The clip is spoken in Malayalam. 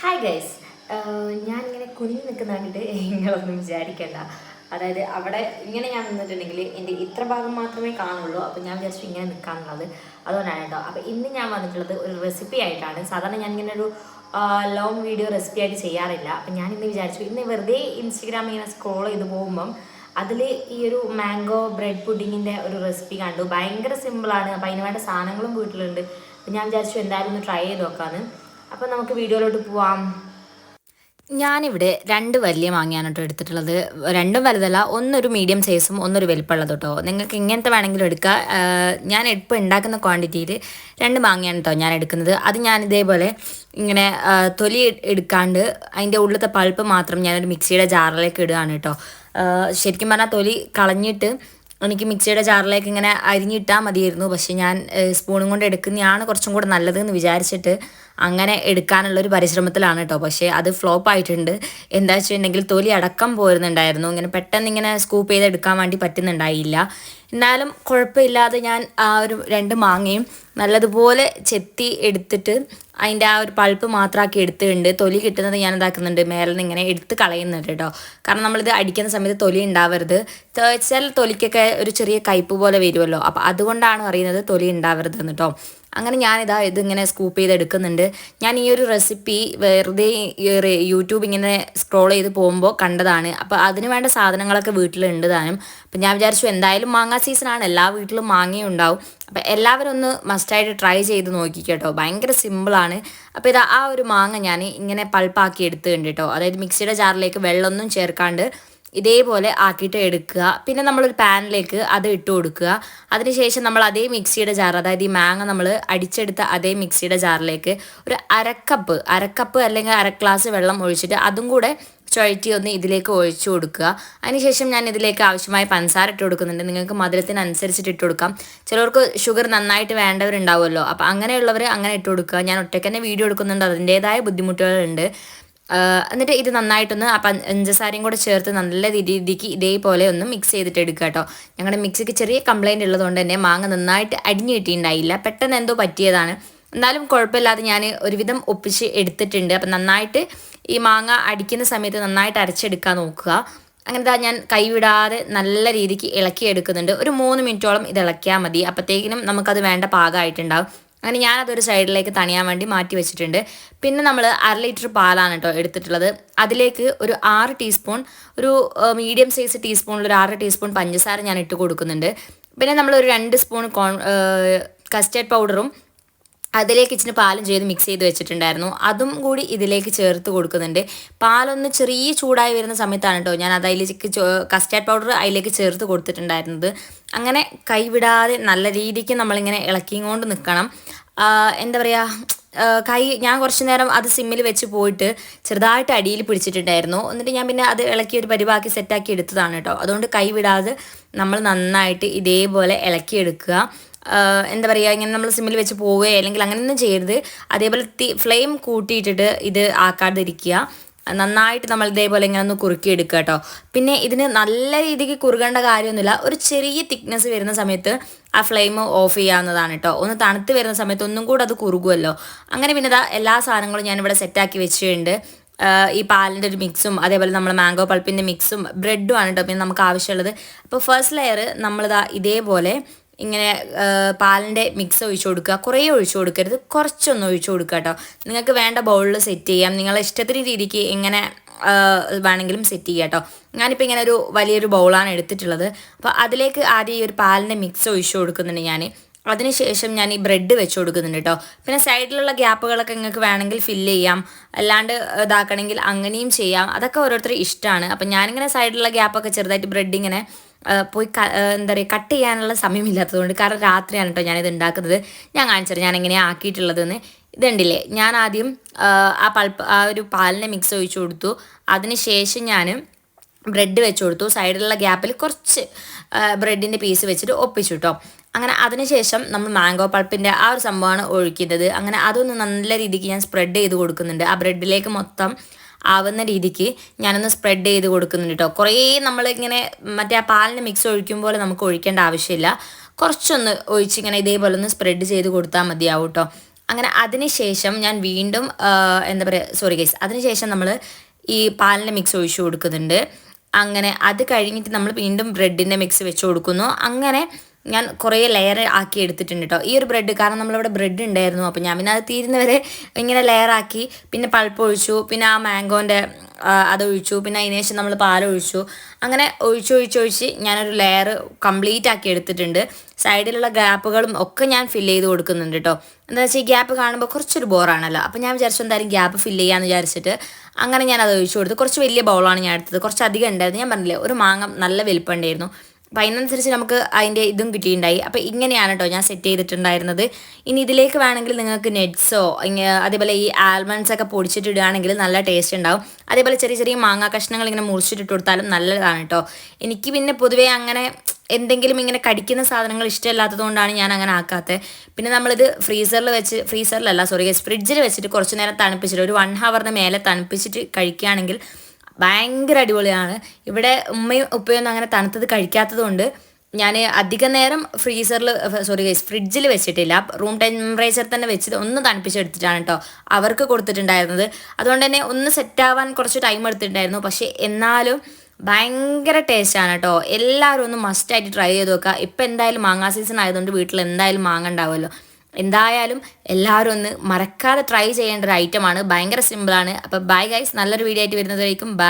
ഹായ് ഗൈസ് ഞാനിങ്ങനെ കുനിഞ്ഞു നിൽക്കുന്ന കണ്ടിട്ട് നിങ്ങളൊന്നും വിചാരിക്കണ്ട. അതായത് അവിടെ ഇങ്ങനെ ഞാൻ നിന്നിട്ടുണ്ടെങ്കിൽ എന്റെ ഇത്ര ഭാഗം മാത്രമേ കാണുള്ളൂ. അപ്പോൾ ഞാൻ വിചാരിച്ചു ഇങ്ങനെ നിൽക്കാനുള്ളത് അതുകൊണ്ടാണ് കേട്ടോ. അപ്പോൾ ഇന്ന് ഞാൻ വന്നിട്ടുള്ളത് ഒരു റെസിപ്പി ആയിട്ടാണ്. സാധാരണ ഞാൻ ഇങ്ങനെ ഒരു ലോങ് വീഡിയോ റെസിപ്പി ആയിട്ട് ചെയ്യാറില്ല. അപ്പം ഞാൻ ഇന്ന് വിചാരിച്ചു ഇന്ന് വെറുതെ ഇൻസ്റ്റഗ്രാം ഇങ്ങനെ സ്ക്രോൾ ചെയ്ത് പോകുമ്പം അതിൽ ഈ ഒരു മാംഗോ ബ്രെഡ് പുഡിങ്ങിന്റെ ഒരു റെസിപ്പി കണ്ടു. ഭയങ്കര സിമ്പിളാണ് അപ്പോൾ അതിന് വേണ്ട സാധനങ്ങളും വീട്ടിലുണ്ട്. അപ്പം ഞാൻ വിചാരിച്ചു എന്തായാലും ഒന്ന് ട്രൈ ചെയ്ത് നോക്കാമെന്ന് അപ്പം നമുക്ക് വീഡിയോയിലോട്ട് പോവാം. ഞാനിവിടെ രണ്ട് വലിയ മാങ്ങയാണ് എടുത്തിട്ടുള്ളത്. രണ്ടും വലുതല്ല ഒന്നൊരു മീഡിയം സൈസും ഒന്നൊരു വലിപ്പമുള്ളത് കേട്ടോ നിങ്ങൾക്ക് ഇങ്ങനത്തെ വേണമെങ്കിലും എടുക്കുക ഞാൻ ഇപ്പോൾ ഉണ്ടാക്കുന്ന ക്വാണ്ടിറ്റിയിൽ രണ്ട് മാങ്ങയാണ് കേട്ടോ ഞാൻ എടുക്കുന്നത്. അത് ഞാൻ ഇതേപോലെ ഇങ്ങനെ തൊലി എടുക്കാണ്ട് അതിന്റെ ഉള്ളിലത്തെ പൾപ്പ് മാത്രം ഞാനൊരു മിക്സിയുടെ ജാറിലേക്ക് ഇടുകയാണ് കേട്ടോ ശരിക്കും പറഞ്ഞാൽ തൊലി കളഞ്ഞിട്ട് എനിക്ക് മിക്സിയുടെ ജാറിലേക്ക് ഇങ്ങനെ അരിഞ്ഞിട്ടാൽ മതിയായിരുന്നു. പക്ഷേ ഞാൻ സ്പൂണും കൊണ്ട് എടുക്കുന്നതാണ് കുറച്ചും കൂടെ നല്ലതെന്ന് വിചാരിച്ചിട്ട് അങ്ങനെ എടുക്കാനുള്ള ഒരു പരിശ്രമത്തിലാണ് കേട്ടോ പക്ഷേ അത് ഫ്ലോപ്പ് ആയിട്ടുണ്ട്. എന്താ വെച്ചിട്ടുണ്ടെങ്കിൽ തൊലി അടക്കം പോരുന്നുണ്ടായിരുന്നു. ഇങ്ങനെ പെട്ടെന്ന് ഇങ്ങനെ സ്കൂപ്പ് ചെയ്ത് എടുക്കാൻ വേണ്ടി പറ്റുന്നുണ്ടായില്ല. എന്നാലും കുഴപ്പമില്ലാതെ ഞാൻ ആ ഒരു രണ്ട് മാങ്ങയും നല്ലതുപോലെ ചെത്തി എടുത്തിട്ട് അതിന്റെ ആ ഒരു പൾപ്പ് മാത്രമാക്കി എടുത്തിട്ടുണ്ട്. തൊലി കിട്ടുന്നത് ഞാൻ ഇതാക്കുന്നുണ്ട്. മേലെ നിന്ന് ഇങ്ങനെ എടുത്ത് കളയുന്നുണ്ട് കേട്ടോ കാരണം നമ്മളിത് അടിക്കുന്ന സമയത്ത് തൊലി ഉണ്ടാവരുത്. ചില തൊലിക്കൊക്കെ ഒരു ചെറിയ കയ്പ് പോലെ വരുമല്ലോ. അപ്പോൾ അതുകൊണ്ടാണ് അറിയുന്നത് തൊലി ഉണ്ടാവരുത് കേട്ടോ അങ്ങനെ ഞാനിതാ ഇതിങ്ങനെ സ്കൂപ്പ് ചെയ്ത് എടുക്കുന്നുണ്ട് ഞാൻ ഈ ഒരു റെസിപ്പി വെറുതെ യൂട്യൂബ് ഇങ്ങനെ സ്ക്രോൾ ചെയ്ത് പോകുമ്പോൾ കണ്ടതാണ്. അപ്പോൾ അതിന് വേണ്ട സാധനങ്ങളൊക്കെ വീട്ടിലുണ്ട് താനും. അപ്പം ഞാൻ വിചാരിച്ചു എന്തായാലും മാങ്ങ സീസണാണ് എല്ലാ വീട്ടിലും മാങ്ങയും ഉണ്ടാവും. അപ്പം എല്ലാവരും ഒന്ന് മസ്റ്റായിട്ട് ട്രൈ ചെയ്ത് നോക്കി കേട്ടോ ഭയങ്കര സിമ്പിളാണ് അപ്പോൾ ഇതാ ആ ഒരു മാങ്ങ ഞാൻ ഇങ്ങനെ പൾപ്പാക്കി എടുത്തിട്ടുണ്ട് കേട്ടോ അതായത് മിക്സിയുടെ ജാറിലേക്ക് വെള്ളമൊന്നും ചേർക്കാണ്ട് ഇതേപോലെ ആക്കിയിട്ട് എടുക്കുക. പിന്നെ നമ്മളൊരു പാനിലേക്ക് അത് ഇട്ട് കൊടുക്കുക. അതിനുശേഷം നമ്മൾ അതേ മിക്സിയുടെ ജാർ അതായത് ഈ മാങ്ങ നമ്മൾ അടിച്ചെടുത്ത അതേ മിക്സിയുടെ ജാറിലേക്ക് ഒരു അരക്കപ്പ് അരക്കപ്പ് അല്ലെങ്കിൽ അര ഗ്ലാസ് വെള്ളം ഒഴിച്ചിട്ട് അതും കൂടെ ചുഴറ്റി ഒന്ന് ഇതിലേക്ക് ഒഴിച്ചു കൊടുക്കുക. അതിനുശേഷം ഞാൻ ഇതിലേക്ക് ആവശ്യമായ പഞ്ചസാര ഇട്ട് കൊടുക്കുന്നുണ്ട്. നിങ്ങൾക്ക് മധുരത്തിനനുസരിച്ചിട്ട് ഇട്ട് കൊടുക്കാം. ചിലർക്ക് ഷുഗർ നന്നായിട്ട് വേണ്ടവരുണ്ടാവുമല്ലോ. അപ്പോൾ അങ്ങനെയുള്ളവർ അങ്ങനെ ഇട്ട് കൊടുക്കുക. ഞാൻ ഒറ്റയ്ക്ക് തന്നെ വീഡിയോ എടുക്കുന്നുണ്ട്. അതിന്റേതായ ബുദ്ധിമുട്ടുകളുണ്ട്. എന്നിട്ട് ഇത് നന്നായിട്ടൊന്ന് ആ പഞ്ചസാരയും കൂടെ ചേർത്ത് നല്ല രീതിക്ക് ഇതേപോലെ ഒന്ന് മിക്സ് ചെയ്തിട്ട് എടുക്കുക കേട്ടോ. ഞങ്ങളുടെ മിക്സിക്ക് ചെറിയ കംപ്ലൈന്റ് ഉള്ളതുകൊണ്ട് തന്നെ മാങ്ങ നന്നായിട്ട് അടിഞ്ഞു കിട്ടിയിട്ടുണ്ടായില്ല. പെട്ടെന്ന് എന്തോ പറ്റിയതാണ്. എന്നാലും കുഴപ്പമില്ലാതെ ഞാൻ ഒരുവിധം ഒപ്പിച്ച് എടുത്തിട്ടുണ്ട്. അപ്പം നന്നായിട്ട് ഈ മാങ്ങ അടിക്കുന്ന സമയത്ത് നന്നായിട്ട് അരച്ചെടുക്കാൻ നോക്കുക. അങ്ങനത്തെ ഞാൻ കൈവിടാതെ നല്ല രീതിക്ക് ഇളക്കി എടുക്കുന്നുണ്ട് ഒരു മൂന്ന് മിനിറ്റോളം ഇത് ഇളക്കിയാൽ മതി. അപ്പോഴത്തേക്കിനും നമുക്കത് വേണ്ട പാകമായിട്ടുണ്ടാവും. അങ്ങനെ ഞാനതൊരു സൈഡിലേക്ക് തണിയാൻ വേണ്ടി മാറ്റി വെച്ചിട്ടുണ്ട്. പിന്നെ നമ്മൾ അര ലിറ്റർ പാലാണ് കേട്ടോ എടുത്തിട്ടുള്ളത്. അതിലേക്ക് ഒരു ആറ് ടീസ്പൂൺ ഒരു മീഡിയം സൈസ് ടീസ്പൂണിൽ ഒരു ആറ് ടീസ്പൂൺ പഞ്ചസാര ഞാൻ ഇട്ട് കൊടുക്കുന്നുണ്ട്. പിന്നെ നമ്മൾ ഒരു രണ്ട് സ്പൂൺ കോൺ കസ്റ്റേർഡ് പൗഡറും അതിലേക്ക് ഇച്ചിരി പാലും ചെയ്ത് മിക്സ് ചെയ്ത് വെച്ചിട്ടുണ്ടായിരുന്നു. അതും കൂടി ഇതിലേക്ക് ചേർത്ത് കൊടുക്കുന്നുണ്ട്. പാലൊന്ന് ചെറിയ ചൂടായി വരുന്ന സമയത്താണ് കേട്ടോ ഞാൻ അത് അതിലേക്ക് കസ്റ്റാർഡ് പൗഡർ അതിലേക്ക് ചേർത്ത് കൊടുത്തിട്ടുണ്ടായിരുന്നത്. അങ്ങനെ കൈവിടാതെ നല്ല രീതിക്ക് നമ്മളിങ്ങനെ ഇളക്കിയും കൊണ്ട് നിൽക്കണം എന്താ പറയുക കൈ ഞാൻ കുറച്ച് നേരം അത് സിമ്മിൽ വെച്ച് പോയിട്ട് ചെറുതായിട്ട് അടിയിൽ പിടിച്ചിട്ടുണ്ടായിരുന്നു. എന്നിട്ട് ഞാൻ പിന്നെ അത് ഇളക്കി ഒരു പരിവാക്കി സെറ്റാക്കി എടുത്തതാണ് കേട്ടോ അതുകൊണ്ട് കൈ വിടാതെ നമ്മൾ നന്നായിട്ട് ഇതേപോലെ ഇളക്കിയെടുക്കുക. എന്താ പറയുക ഇങ്ങനെ നമ്മൾ സിമ്മിൽ വെച്ച് പോവുകയോ അല്ലെങ്കിൽ അങ്ങനെയൊന്നും ചെയ്യരുത്. അതേപോലെ തീ ഫ്ലെയിം കൂട്ടിയിട്ടിട്ട് ഇത് ആക്കാതിരിക്കുക. നന്നായിട്ട് നമ്മൾ ഇതേപോലെ ഇങ്ങനെ ഒന്ന് കുറുക്കി എടുക്കുക കേട്ടോ. പിന്നെ ഇതിന് നല്ല രീതിക്ക് കുറുകേണ്ട കാര്യമൊന്നുമില്ല. ഒരു ചെറിയ തിക്നെസ് വരുന്ന സമയത്ത് ആ ഫ്ലെയിം ഓഫ് ചെയ്യാവുന്നതാണ് കേട്ടോ. ഒന്ന് തണുത്ത് വരുന്ന സമയത്ത് ഒന്നും കൂടെ അത് കുറുകുമല്ലോ അങ്ങനെ പിന്നെ ഇതാ എല്ലാ സാധനങ്ങളും ഞാനിവിടെ സെറ്റാക്കി വെച്ചിട്ടുണ്ട്. ഈ പാലിന്റെ ഒരു മിക്സും അതേപോലെ നമ്മൾ മാംഗോ പൾപ്പിന്റെ മിക്സും ബ്രെഡും ആണ് കേട്ടോ പിന്നെ നമുക്ക് ആവശ്യമുള്ളത്. അപ്പോൾ ഫസ്റ്റ് ലെയർ നമ്മളിതാ ഇതേപോലെ ഇങ്ങനെ പാലിന്റെ മിക്സ് ഒഴിച്ചു കൊടുക്കുക. കുറേ ഒഴിച്ചു കൊടുക്കരുത്. കുറച്ചൊന്ന് ഒഴിച്ചു കൊടുക്കുക കേട്ടോ. നിങ്ങൾക്ക് വേണ്ട ബൗളിൽ സെറ്റ് ചെയ്യാം. നിങ്ങളെ ഇഷ്ടത്തിന് രീതിക്ക് എങ്ങനെ വേണമെങ്കിലും സെറ്റ് ചെയ്യുക കേട്ടോ. ഞാനിപ്പോൾ ഇങ്ങനെ ഒരു വലിയൊരു ബൗളാണ് എടുത്തിട്ടുള്ളത്. അപ്പോൾ അതിലേക്ക് ആദ്യം ഈ ഒരു പാലിന്റെ മിക്സ് ഒഴിച്ചു കൊടുക്കുന്നുണ്ട് ഞാൻ അതിനുശേഷം ഞാൻ ഈ ബ്രെഡ് വെച്ച് കൊടുക്കുന്നുണ്ട് കേട്ടോ. പിന്നെ സൈഡിലുള്ള ഗ്യാപ്പുകളൊക്കെ നിങ്ങൾക്ക് വേണമെങ്കിൽ ഫില്ല് ചെയ്യാം. അല്ലാണ്ട് ഇതാക്കണമെങ്കിൽ അങ്ങനെയും ചെയ്യാം. അതൊക്കെ ഓരോരുത്തർ ഇഷ്ടമാണ്. അപ്പം ഞാനിങ്ങനെ സൈഡിലുള്ള ഗ്യാപ്പൊക്കെ ചെറുതായിട്ട് ബ്രെഡ് ഇങ്ങനെ പോയി എന്താ പറയുക കട്ട് ചെയ്യാനുള്ള സമയമില്ലാത്തതുകൊണ്ട് കാരണം രാത്രിയാണ് കേട്ടോ ഞാനിത് ഉണ്ടാക്കുന്നത് ഞാൻ കാണിച്ചത് ഞാൻ എങ്ങനെയാണ് ആക്കിയിട്ടുള്ളതെന്ന്. ഇതുണ്ടില്ലേ ഞാൻ ആദ്യം ആ പൾപ്പ് ആ ഒരു പാലിനെ മിക്സ് ഒഴിച്ചു കൊടുത്തു. അതിനുശേഷം ഞാൻ ബ്രെഡ് വെച്ച് കൊടുത്തു. സൈഡിലുള്ള ഗ്യാപ്പിൽ കുറച്ച് ബ്രെഡിന്റെ പീസ് വെച്ചിട്ട് ഒപ്പിച്ചു കേട്ടോ അങ്ങനെ അതിനുശേഷം നമ്മൾ മാംഗോ പൾപ്പിന്റെ ആ ഒരു സംഭവമാണ് ഒഴിക്കുന്നത്. അങ്ങനെ അതൊന്ന് നല്ല രീതിക്ക് ഞാൻ സ്പ്രെഡ് ചെയ്ത് കൊടുക്കുന്നുണ്ട്. ആ ബ്രെഡിലേക്ക് മൊത്തം ആവുന്ന രീതിക്ക് ഞാനൊന്ന് സ്പ്രെഡ് ചെയ്ത് കൊടുക്കുന്നുണ്ട് കേട്ടോ കുറേ നമ്മളിങ്ങനെ മറ്റേ ആ പാലിന് മിക്സ് ഒഴിക്കും പോലെ നമുക്ക് ഒഴിക്കേണ്ട ആവശ്യമില്ല. കുറച്ചൊന്ന് ഒഴിച്ചിങ്ങനെ ഇതേപോലെ ഒന്ന് സ്പ്രെഡ് ചെയ്ത് കൊടുത്താൽ മതിയാവും കേട്ടോ അങ്ങനെ അതിനുശേഷം ഞാൻ വീണ്ടും എന്താ പറയുക സോറി ഗൈസ് അതിനുശേഷം നമ്മൾ ഈ പാലിന്റെ മിക്സ് ഒഴിച്ചു കൊടുക്കുന്നുണ്ട്. അങ്ങനെ അത് കഴിഞ്ഞിട്ട് നമ്മൾ വീണ്ടും ബ്രെഡിന്റെ മിക്സ് വെച്ച് കൊടുക്കുന്നു. അങ്ങനെ ഞാൻ കുറേ ലെയർ ആക്കി എടുത്തിട്ടുണ്ട് കേട്ടോ ഈ ഒരു ബ്രെഡ് കാരണം നമ്മളിവിടെ ബ്രെഡ് ഉണ്ടായിരുന്നു. അപ്പോൾ ഞാൻ പിന്നെ അത് തീരുന്നവരെ ഇങ്ങനെ ലെയർ ആക്കി. പിന്നെ പൾപ്പ് ഒഴിച്ചു. പിന്നെ ആ മാംഗോന്റെ അത് ഒഴിച്ചു. പിന്നെ അതിന് ശേഷം നമ്മൾ പാൽ ഒഴിച്ചു. അങ്ങനെ ഒഴിച്ച് ഒഴിച്ചൊഴിച്ച് ഒഴിച്ച് ഞാനൊരു ലെയർ കംപ്ലീറ്റ് ആക്കി എടുത്തിട്ടുണ്ട്. സൈഡിലുള്ള ഗ്യാപ്പുകളും ഒക്കെ ഞാൻ ഫില്ല് ചെയ്ത് കൊടുക്കുന്നുണ്ട് കേട്ടോ എന്താ വെച്ചാൽ ഈ ഗ്യാപ്പ് കാണുമ്പോൾ കുറച്ചൊരു ബോറാണല്ലോ അപ്പോൾ ഞാൻ വിചാരിച്ചു എന്തായാലും ഗ്യാപ്പ് ഫില്ല് ചെയ്യാമെന്ന് വിചാരിച്ചിട്ട് അങ്ങനെ ഞാൻ അത് ഒഴിച്ചു കൊടുത്തു. കുറച്ച് വലിയ ബൗളാണ് ഞാൻ എടുത്തത്. കുറച്ച് അധികം ഉണ്ടായിരുന്നു. ഞാൻ പറഞ്ഞില്ലേ ഒരു മാങ്ങ നല്ല വലിപ്പം ഉണ്ടായിരുന്നു. അപ്പം അതിനനുസരിച്ച് നമുക്ക് അതിന്റെ ഇതും കിട്ടിയിട്ടുണ്ടായി. അപ്പോൾ ഇങ്ങനെയാണ് കേട്ടോ ഞാൻ സെറ്റ് ചെയ്തിട്ടുണ്ടായിരുന്നത്. ഇനി ഇതിലേക്ക് വേണമെങ്കിൽ നിങ്ങൾക്ക് നെറ്റ്സോ അതേപോലെ ഈ ആൽമണ്ട്സ് ഒക്കെ പൊടിച്ചിട്ടിടുകയാണെങ്കിൽ നല്ല ടേസ്റ്റ് ഉണ്ടാവും. അതേപോലെ ചെറിയ ചെറിയ മാങ്ങ കഷ്ണങ്ങൾ ഇങ്ങനെ മുറിച്ചിട്ടിട്ട് കൊടുത്താലും നല്ലതാണ് കേട്ടോ എനിക്ക് പിന്നെ പൊതുവേ അങ്ങനെ എന്തെങ്കിലും ഇങ്ങനെ കടിക്കുന്ന സാധനങ്ങൾ ഇഷ്ടമില്ലാത്തതുകൊണ്ടാണ് ഞാൻ അങ്ങനെ ആക്കാത്തത് പിന്നെ നമ്മളിത് ഫ്രീസറിൽ വെച്ച് ഫ്രീസറിലല്ല സോറി ഫ്രിഡ്ജിൽ വെച്ചിട്ട് കുറച്ച് നേരം തണുപ്പിച്ചിട്ട് ഒരു വൺ ഹവറിന് മേലെ തണുപ്പിച്ചിട്ട് കഴിക്കുകയാണെങ്കിൽ ഭയങ്കര അടിപൊളിയാണ്. ഇവിടെ ഉമ്മയും ഉപ്പയൊന്നും അങ്ങനെ തണുത്തത് കഴിക്കാത്തത് കൊണ്ട് ഞാൻ അധിക നേരം ഫ്രീസറിൽ സോറി ഫ്രിഡ്ജിൽ വെച്ചിട്ടില്ല. റൂം ടെമ്പറേച്ചർ തന്നെ വെച്ചിട്ട് ഒന്ന് തണുപ്പിച്ചെടുത്തിട്ടാണ് കേട്ടോ അവർക്ക് കൊടുത്തിട്ടുണ്ടായിരുന്നത്. അതുകൊണ്ട് തന്നെ ഒന്ന് സെറ്റ് ആവാൻ കുറച്ച് ടൈം എടുത്തിട്ടുണ്ടായിരുന്നു. പക്ഷേ എന്നാലും ഭയങ്കര ടേസ്റ്റാണ് കേട്ടോ എല്ലാവരും ഒന്ന് മസ്റ്റായിട്ട് ട്രൈ ചെയ്ത് നോക്കുക. ഇപ്പം എന്തായാലും മാങ്ങാ സീസൺ ആയതുകൊണ്ട് വീട്ടിൽ എന്തായാലും മാങ്ങ ഉണ്ടാവുമല്ലോ. എന്തായാലും എല്ലാവരും ഒന്ന് മറക്കാതെ ട്രൈ ചെയ്യേണ്ട ഒരു ഐറ്റമാണ് ഭയങ്കര സിമ്പിളാണ് അപ്പോൾ ബൈ ഗൈസ്. നല്ലൊരു വീഡിയോ ആയിട്ട് വരുന്നതായിരിക്കും ബൈ.